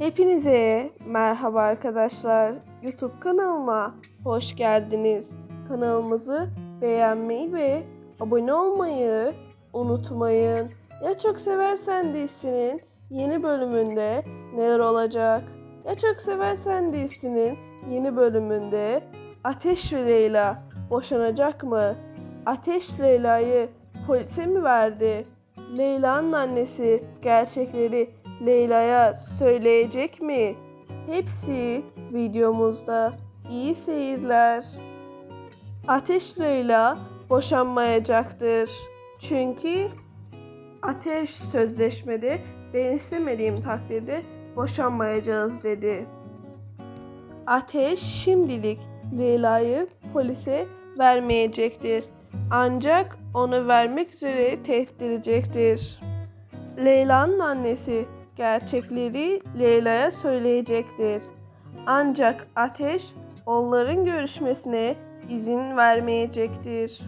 Hepinize merhaba arkadaşlar. YouTube kanalıma hoş geldiniz. Kanalımızı beğenmeyi ve abone olmayı unutmayın. Ya çok seversen dizisinin yeni bölümünde neler olacak? Ya çok seversen dizisinin yeni bölümünde Ateş ve Leyla boşanacak mı? Ateş Leyla'yı polise mi verdi? Leyla'nın annesi gerçekleri Leyla'ya söyleyecek mi? Hepsi videomuzda. İyi seyirler. Ateş Leyla boşanmayacaktır. Çünkü Ateş sözleşmede ben istemediğim takdirde boşanmayacağız dedi. Ateş şimdilik Leyla'yı polise vermeyecektir. Ancak onu vermek üzere tehdit edecektir. Leyla'nın annesi gerçekleri Leyla'ya söyleyecektir. Ancak Ateş onların görüşmesine izin vermeyecektir.